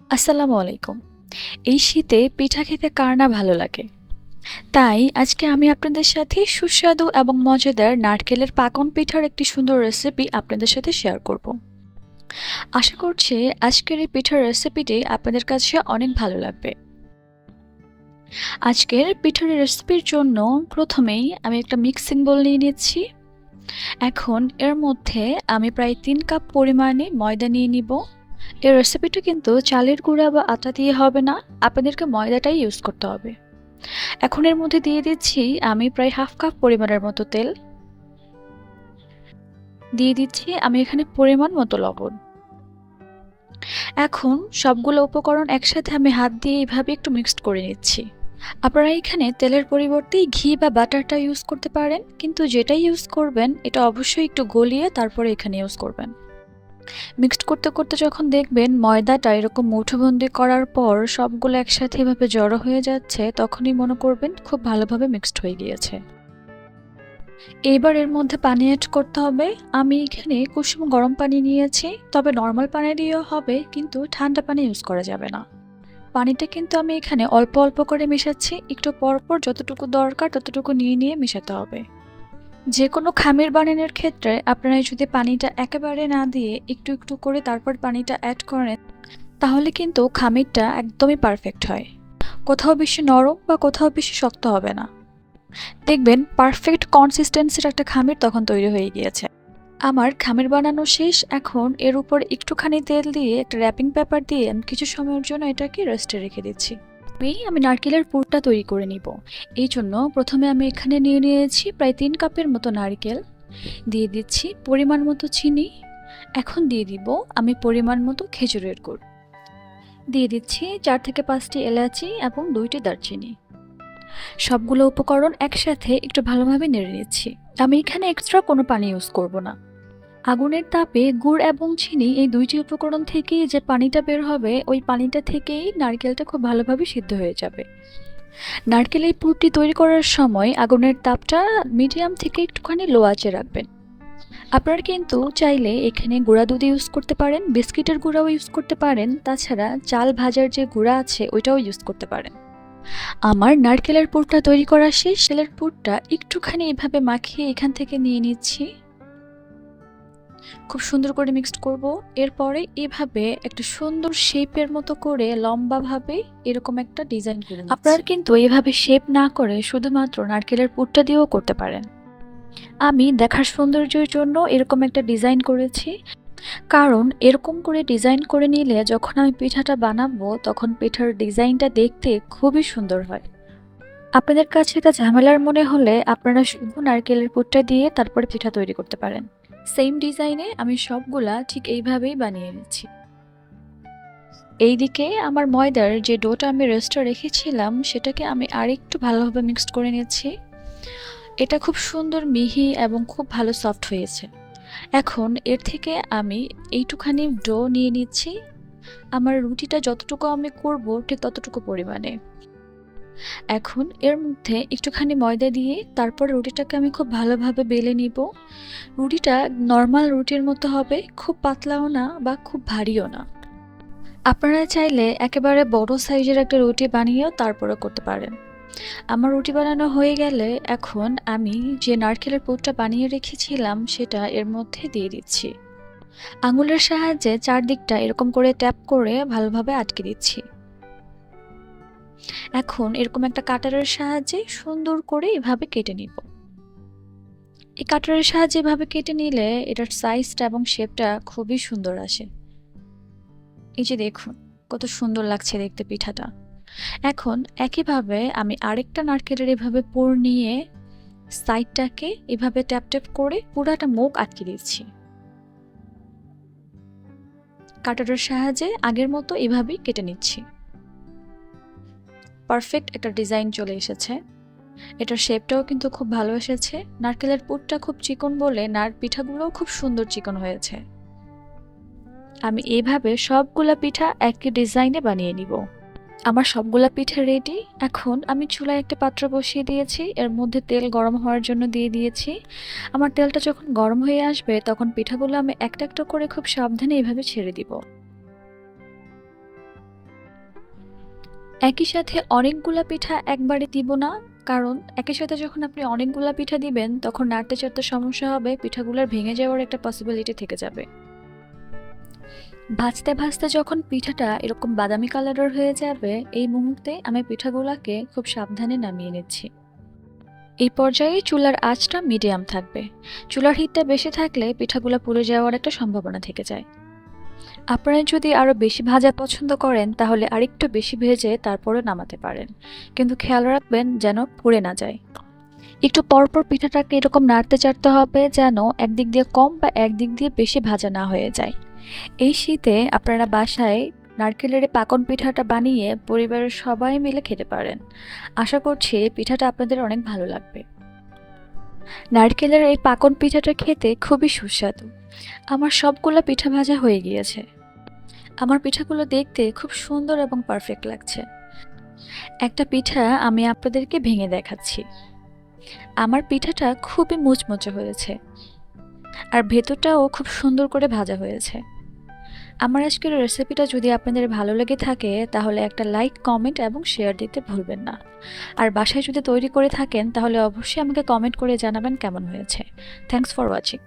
আসসালামু আলাইকুম। এই শীতে পিঠা খেতে কার না ভালো লাগে? তাই আজকে আমি আপনাদের সাথে সুস্বাদু এবং মজাদার নারকেলের পাকন পিঠার একটি সুন্দর রেসিপি আপনাদের সাথে শেয়ার করব। আশা করছি আজকের এই পিঠার রেসিপিটি আপনাদের কাছে অনেক ভালো লাগবে। আজকের পিঠার রেসিপির জন্য প্রথমেই আমি একটা মিক্সিং বোল নিয়ে নিচ্ছি। এখন এর মধ্যে আমি প্রায় তিন কাপ পরিমাণে ময়দা নিয়ে নিব। এই রেসিপিটা কিন্তু চালের গুঁড়া বা আটা দিয়ে হবে না, আপনাদেরকে ময়দাটাই ইউজ করতে হবে। এখন এর মধ্যে দিয়ে দিচ্ছি আমি প্রায় হাফ কাপ পরিমাণের মতো তেল। দিয়ে দিচ্ছি আমি এখানে পরিমাণ মতো লবণ। এখন সবগুলো উপকরণ একসাথে আমি হাত দিয়ে এইভাবে একটু মিক্সড করে নিচ্ছি। আপনারা এখানে তেলের পরিবর্তে ঘি বা বাটারটা ইউজ করতে পারেন, কিন্তু যেটাই ইউজ করবেন, এটা অবশ্যই একটু গলিয়ে তারপরে এখানে ইউজ করবেন। মিক্সড করতে করতে যখন দেখবেন ময়দাটা এরকম মুঠোবন্দি করার পর সবগুলো একসাথে এভাবে জড়ো হয়ে যাচ্ছে, তখনই মনে করবেন খুব ভালোভাবে মিক্সড হয়ে গিয়েছে। এইবার এর মধ্যে পানি অ্যাড করতে হবে। আমি এখানে কুসুম গরম পানি নিয়েছি, তবে নর্মাল পানি দিয়েও হবে, কিন্তু ঠান্ডা পানি ইউজ করা যাবে না। পানিটা কিন্তু আমি এখানে অল্প অল্প করে মেশাচ্ছি, একটু পরপর যতটুকু দরকার ততটুকু নিয়ে নিয়ে মেশাতে হবে। যে কোনো খামির বানানোর ক্ষেত্রে আপনারা যদি পানিটা একেবারে না দিয়ে একটু একটু করে তারপর পানিটা অ্যাড করেন, তাহলে কিন্তু খামিরটা একদমই পারফেক্ট হয়। কোথাও বেশি নরম বা কোথাও বেশি শক্ত হবে না। দেখবেন পারফেক্ট কনসিস্টেন্সির একটা খামির তখন তৈরি হয়ে গিয়েছে। আমার খামির বানানো শেষ, এখন এর উপর একটুখানি তেল দিয়ে একটা র্যাপিং পেপার দিয়ে আমি কিছু সময়ের জন্য এটাকে রেস্টে রেখে দিচ্ছি। এই আমি নারকেলের পুরটা তৈরি করে নিব। এই জন্য প্রথমে আমি এখানে নিয়ে নিয়েছি প্রায় তিন কাপের মতো নারকেল। দিয়ে দিচ্ছি পরিমাণ মতো চিনি। এখন দিয়ে দিব আমি পরিমাণ মতো খেজুরের গুড়। দিয়ে দিচ্ছি চার থেকে পাঁচটি এলাচি এবং দুইটি দারচিনি। সবগুলো উপকরণ একসাথে একটু ভালোভাবে নেড়ে নিচ্ছি। আমি এখানে এক্সট্রা কোনো পানি ইউজ করব না। আগুনের তাপে গুড় এবং চিনি এই দুইটি উপকরণ থেকেই যে পানিটা বের হবে, ওই পানিটা থেকেই নারকেলটা খুব ভালোভাবে সিদ্ধ হয়ে যাবে। নারকেল এই পুরটি তৈরি করার সময় আগুনের তাপটা মিডিয়াম থেকে একটুখানি লো আঁচে রাখবেন। আপনারা কিন্তু চাইলে এখানে গুঁড়া দুধ ইউজ করতে পারেন, বিস্কিটের গুঁড়াও ইউজ করতে পারেন, তাছাড়া চাল ভাজার যে গুঁড়া আছে ওইটাও ইউজ করতে পারেন। আমার নারকেলের পুরটা তৈরি করা শেষ, তেলের পুরটা একটুখানি এভাবে মাখিয়ে এখান থেকে নিয়ে নিচ্ছি। খুব সুন্দর করে মিক্সড করব। এরপরে এভাবে একটা সুন্দর শেপের মতো করে লম্বাভাবে এরকম একটা ডিজাইন করে আপনারা কিন্তু এভাবে শেপ না করে শুধুমাত্র নারকেলের পুরটা দিয়েও করতে পারেন। আমি দেখার সৌন্দর্যের জন্য এরকম একটা ডিজাইন করেছি। কারণ এরকম করে ডিজাইন করে নিলে যখন আমি পিঠাটা বানাবো, তখন পিঠার ডিজাইনটা দেখতে খুবই সুন্দর হয়। আপনাদের কাছে এটা ঝামেলার মনে হলে আপনারা শুধু নারকেলের পুরটা দিয়ে তারপরে পিঠা তৈরি করতে পারেন। সেম ডিজাইনে আমি সবগুলা ঠিক এইভাবেই বানিয়ে নিচ্ছি। এইদিকে আমার ময়দার যে ডোটা আমি রেস্টে রেখেছিলাম, সেটাকে আমি আরেকটু ভালোভাবে মিক্সড করে নিচ্ছি। এটা খুব সুন্দর, মিহি এবং খুব ভালো সফট হয়েছে। এখন এর থেকে আমি এইটুখানি ডো নিয়ে নিচ্ছি। আমার রুটিটা যতটুকু আমি করব ঠিক ততটুকু পরিমাণে। এখন এর মধ্যে একটুখানি ময়দা দিয়ে তারপর রুটিটাকে আমি খুব ভালোভাবে বেলে নিব। রুটিটা নর্মাল রুটির মতো হবে, খুব পাতলাও না বা খুব ভারীও না। আপনারা চাইলে একেবারে বড় সাইজের একটা রুটি বানিয়েও তারপরে করতে পারেন। আমার রুটি বানানো হয়ে গেলে এখন আমি যে নারকেলের পুরটা বানিয়ে রেখেছিলাম, সেটা এর মধ্যে দিয়ে দিচ্ছি। আঙুলের সাহায্যে চারদিকটা এরকম করে ট্যাপ করে ভালোভাবে আটকে দিচ্ছি। এখন এরকম একটা কাটারের সাহায্যে সুন্দর করে এভাবে কেটে নিব। এই কাটারের সাহায্যে এভাবে কেটে নিলে এটার সাইজটা এবং শেপটা খুবই সুন্দর আসে। এই যে দেখুন, কত সুন্দর লাগছে দেখতে পিঠাটা। এখন একইভাবে আমি আরেকটা নারকেলের এভাবে পুর নিয়ে সাইডটাকে এভাবে ট্যাপ ট্যাপ করে পুরাটা মুখ আটকে দিচ্ছি। কাটারের সাহায্যে আগের মতো এভাবেই কেটে নিচ্ছি। পারফেক্ট একটা ডিজাইন চলে এসেছে। এটার শেপটাও কিন্তু খুব ভালো এসেছে। নারকেলের পুরটা খুব চিকন বলে নার পিঠাগুলোও খুব সুন্দর চিকন হয়েছে। আমি এইভাবে সবগুলা পিঠা একই ডিজাইনে বানিয়ে নিব। আমার সবগুলা পিঠা রেডি এখন আমি চুলায় একটা পাত্র বসিয়ে দিয়েছি। এর মধ্যে তেল গরম হওয়ার জন্য দিয়ে দিয়েছি। আমার তেলটা যখন গরম হয়ে আসবে, তখন পিঠাগুলো আমি একটা একটা করে খুব সাবধানে এভাবে ছেড়ে দিব। একই সাথে অনেকগুলা পিঠা একবারে দিব না, কারণ একই সাথে যখন আপনি অনেকগুলা পিঠা দিবেন, তখন নাড়তে চাড়তে সমস্যা হবে, পিঠাগুলোর ভেঙে যাওয়ার একটা পসিবিলিটি থেকে যাবে। ভাজতে ভাজতে যখন পিঠাটা এরকম বাদামি কালারের হয়ে যাবে, এই মুহূর্তে আমি পিঠাগুলোকে খুব সাবধানে নামিয়ে নিচ্ছি। এই পর্যায়ে চুলার আঁচটা মিডিয়াম থাকবে। চুলার হিটটা বেশি থাকলে পিঠাগুলো পুড়ে যাওয়ার একটা সম্ভাবনা থেকে যায়। আপনারা যদি আরও বেশি ভাজা পছন্দ করেন, তাহলে আরেকটু বেশি ভেজে তারপরে নামাতে পারেন। কিন্তু খেয়াল রাখবেন যেন পুড়ে না যায়। একটু পরপর পিঠাটাকে এরকম নাড়তে চাড়তে হবে যেন একদিক দিয়ে কম বা একদিক দিয়ে বেশি ভাজা না হয়ে যায়। এই শীতে আপনারা বাসায় নারকেলের পাকন পিঠাটা বানিয়ে পরিবারের সবাই মিলে খেতে পারেন। আশা করছি পিঠাটা আপনাদের অনেক ভালো লাগবে। নারকেলের এই পাকন পিঠাটা খেতে খুবই সুস্বাদু। আমার সবগুলো পিঠা ভাজা হয়ে গিয়েছে। আমার পিঠাগুলো দেখতে খুব সুন্দর এবং পারফেক্ট লাগছে। একটা পিঠা আমি আপনাদেরকে ভেঙে দেখাচ্ছি। আমার পিঠাটা খুবই মুচমুচে হয়েছে। আর ভেতরটাও খুব সুন্দর করে ভাজা হয়েছে। আমার আজকের রেসিপিটা যদি আপনাদের ভালো লেগে থাকে, তাহলে একটা লাইক কমেন্ট এবং শেয়ার দিতে ভুলবেন না। আর বাসায় যদি তৈরি করে থাকেন, তাহলে অবশ্যই আমাকে কমেন্ট করে জানাবেন কেমন হয়েছে। Thanks for watching